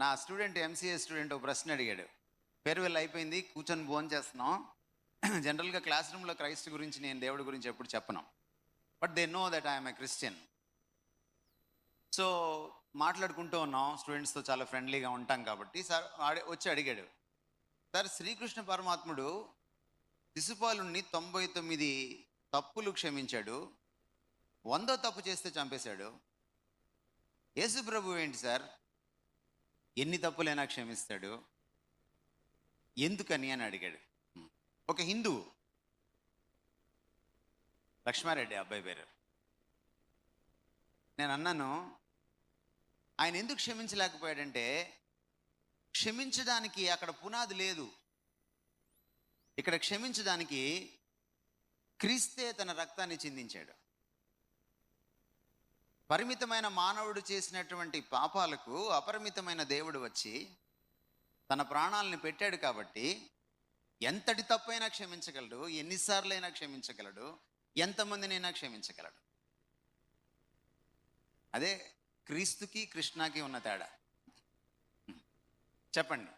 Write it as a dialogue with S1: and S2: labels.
S1: నా student MCA student ఒక ప్రశ్న అడిగాడు. ఫేర్వెల్ అయిపోయింది కూర్చొని భోజనం చేస్తున్నాం. జనరల్గా క్లాస్ రూమ్లో క్రైస్ట్ గురించి నేను దేవుడి గురించి ఎప్పుడు చెప్పను. But they know that I'm a Christian. So మాట్లాడుకుంటూ ఉన్నాం. స్టూడెంట్స్తో చాలా ఫ్రెండ్లీగా ఉంటాం కాబట్టి సార్ వచ్చి అడిగాడు. సార్ శ్రీకృష్ణ పరమాత్ముడు శిశుపాలుని తొంభై తొమ్మిది తప్పులు క్షమించాడు. వందో తప్పు చేస్తే చంపేశాడు. యేసు ప్రభు ఏంటి సార్? ఎన్ని తప్పులైనా క్షమిస్తాడు? ఎందుకని అని అడిగాడు. ఒక హిందువు లక్ష్మారెడ్డి అబ్బాయి పేరు. నేను అన్నాను ఆయన ఎందుకు క్షమించలేకపోయాడంటే క్షమించడానికి అక్కడ పునాది లేదు. ఇక్కడ క్షమించడానికి క్రీస్తే తన రక్తాన్ని చిందించాడు. పరిమితమైన మానవుడు చేసినటువంటి పాపాలకు అపరిమితమైన దేవుడు వచ్చి తన ప్రాణాలను పెట్టాడు కాబట్టి ఎంతటి తప్పైనా క్షమించగలడు ఎన్నిసార్లైనా క్షమించగలడు ఎంతమందినైనా క్షమించగలడు. అదే క్రీస్తుకి కృష్ణకి ఉన్న తేడా. చెప్పండి.